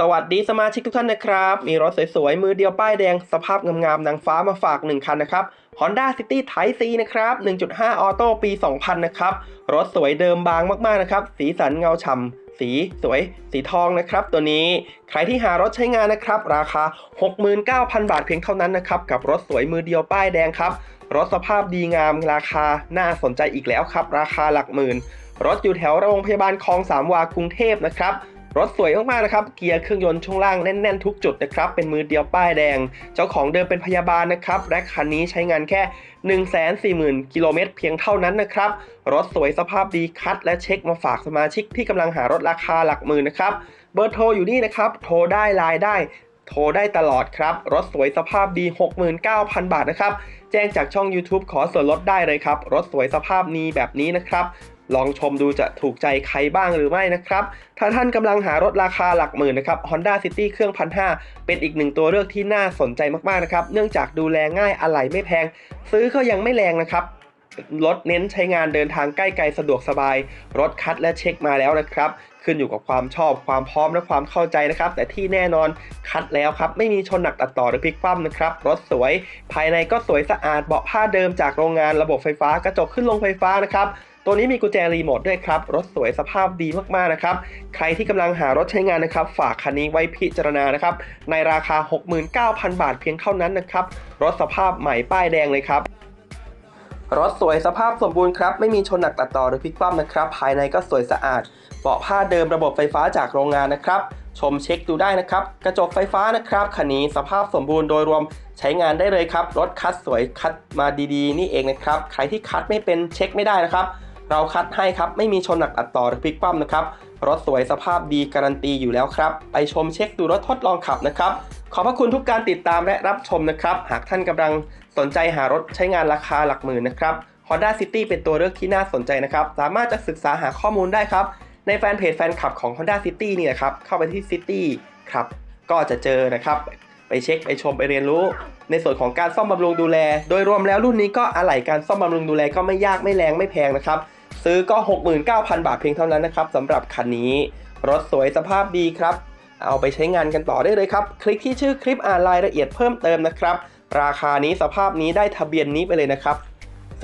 สวัสดีสมาชิกทุกท่านนะครับ มีรถสวยๆ มือเดียวป้ายแดงสภาพงามๆนางฟ้ามาฝาก 1 คันนะครับ Honda City Type C นะครับ 1.5 ออโต้ปี 2000 นะครับ รถสวยเดิมบางมากๆนะครับ สีสันเงาฉ่ำสีสวย สีทองนะครับ ตัวนี้ใครที่หารถใช้งานนะครับ ราคา 69,000 บาทเพียงเท่านั้นนะครับ กับรถสวยมือเดียวป้ายแดงครับ รถสภาพดีงามราคาน่าสนใจอีกแล้วครับ ราคาหลักหมื่น รถอยู่แถวโรงพยาบาลคลองสามวากรุงเทพนะครับ รถสวยมากๆนะครับ เกียร์เครื่องยนต์ช่วงล่างแน่นๆทุกจุดนะครับ เป็นมือเดียวป้ายแดง เจ้าของเดิมเป็นพยาบาลนะครับ และคันนี้ใช้งานแค่ 140,000 กิโลเมตรเพียงเท่านั้นนะครับ รถสวยสภาพดีคัด และเช็คมาฝากสมาชิกที่กำลังหารถราคาหลักหมื่นนะครับ เบอร์โทรอยู่นี่นะครับ โทรได้ไลน์ได้โทรได้ตลอดครับ รถสวยสภาพดี 69,000 บาทนะครับ แจ้งจากช่อง YouTube ขอส่วนลดได้เลยครับ รถสวยสภาพนี้แบบนี้นะครับ ลองชมดูจะถูกใจใครบ้างหรือไม่นะครับ ถ้าท่านกำลังหารถราคาหลักหมื่นนะครับ Honda City เครื่องพันหเป็นอีกหนึ่งตัวเลือกที่น่าสนใจมากๆนะครับ เนื่องจากดูแลง่ายอะไหล่ไม่แพง ซื้อก็ยังไม่แรงนะครับ รถเน้นใช้งานเดินทางใกล้ไกลสะดวกสบาย รถคัดและเช็คมาแล้วนะครับ ขึ้นอยู่กับความชอบความพร้อมและความเข้าใจนะครับ แต่ที่แน่นอนคัดแล้วครับ ไม่มีชนหนักตัดต่อหรือพลิกคว่ำนะครับ รถสวย ภายในก็สวยสะอาดเบาะผ้าเดิมจากโรงงานระบบไฟฟ้ากระจกขึ้นลงไฟฟ้านะครับตัวนี้มีกุญแจรีโมทด้วยครับ รถสวยสภาพดีมากๆนะครับ ใครที่กำลังหารถใช้งานนะครับ ฝากคันนี้ไว้พิจารณานะครับ ในราคา 69,000 บาทเพียงเท่านั้นนะครับ รถสภาพใหม่ป้ายแดงเลยครับ รถสวยสภาพสมบูรณ์ครับ ไม่มีชนหนักตัดต่อหรือพลิกคว่ำนะครับ ภายในก็สวยสะอาดเบาะผ้าเดิมระบบไฟฟ้าจากโรงงานนะครับ ชมเช็คดูได้นะครับ กระจกไฟฟ้านะครับคันนี้สภาพสมบูรณ์โดยรวมใช้งานได้เลยครับ รถคัดสวยคัดมาดีๆ นี่เองนะครับ ใครที่คัดไม่เป็นเช็คไม่ได้นะครับ เราคัดให้ครับ ไม่มีชนหนักตัดต่อหรือพลิกคว่ำนะครับ รถสวยสภาพดีการันตีอยู่แล้วครับ ไปชมเช็คดูรถทดลองขับนะครับ ขอบพระคุณทุกการติดตามและรับชมนะครับ หากท่านกำลังสนใจหารถใช้งานราคาหลักหมื่นนะครับ Honda City เป็นตัวเลือกที่น่าสนใจนะครับ สามารถจะศึกษาหาข้อมูลได้ครับ ในแฟนเพจแฟนคลับของ Honda City นี่นะครับ เข้าไปที่ City ครับ ก็จะเจอนะครับ ไปเช็คไปชมไปเรียนรู้ ในส่วนของการซ่อมบำรุงดูแล โดยรวมแล้วรุ่นนี้ก็อะไหล่การซ่อมบำรุงดูแลก็ไม่ยากไม่แรงไม่แพงนะครับ ซื้อก็ 69,000 บาทเพียงเท่านั้นนะครับสำหรับคันนี้ รถสวยสภาพดีครับ เอาไปใช้งานกันต่อได้เลยครับ คลิกที่ชื่อคลิปอ่านรายละเอียดเพิ่มเติมนะครับ ราคานี้สภาพนี้ได้ทะเบียนนี้ไปเลยนะครับ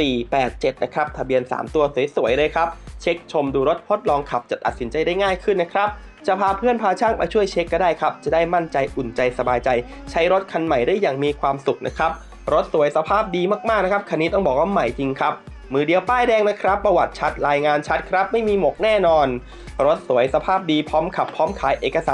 487 นะครับ ทะเบียน 3 ตัวสวยๆเลยครับ เช็คชมดูรถทดลองขับจะตัดสินใจได้ง่ายขึ้นนะครับ จะพาเพื่อนพาช่างมาช่วยเช็คก็ได้ครับ จะได้มั่นใจอุ่นใจสบายใจ ใช้รถคันใหม่ได้อย่างมีความสุขนะครับ รถสวยสภาพดีมากๆนะครับ คันนี้ต้องบอกว่าใหม่จริงครับ มือเดียวป้ายแดงนะครับ ประวัติชัดรายงานชัดครับ ไม่มีหมกแน่นอน รถสวยสภาพดีพร้อมขับพร้อมขายเอกสาร